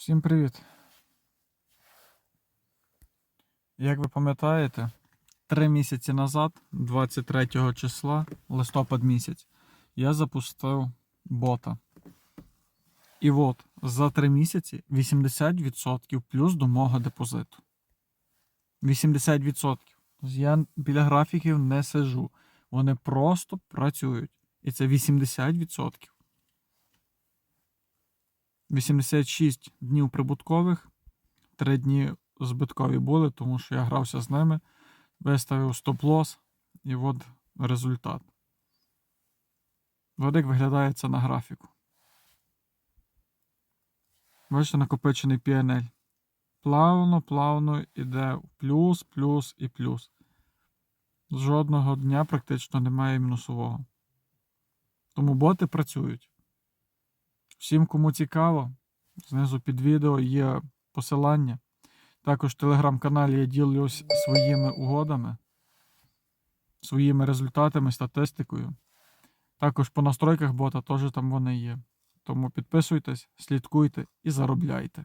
Всім привіт. Як ви пам'ятаєте, три місяці назад, 23 числа, листопад місяць, я запустив бота. І от за три місяці 80% плюс до мого депозиту. 80%. Тобто Я біля графіків не сижу. Вони просто працюють. І це 80%. 86 днів прибуткових, 3 дні збиткові були, тому що я грався з ними, виставив стоп-лосс, і от результат. Як виглядає це на графіку. Бачите, накопичений PNL. Плавно, плавно йде в плюс, плюс і плюс. Жодного дня практично немає мінусового. Тому боти працюють. Всім, кому цікаво, знизу під відео є посилання. Також в телеграм-каналі я ділюсь своїми угодами, своїми результатами, статистикою. Також по настройках бота теж там вони є. Тому підписуйтесь, слідкуйте і заробляйте.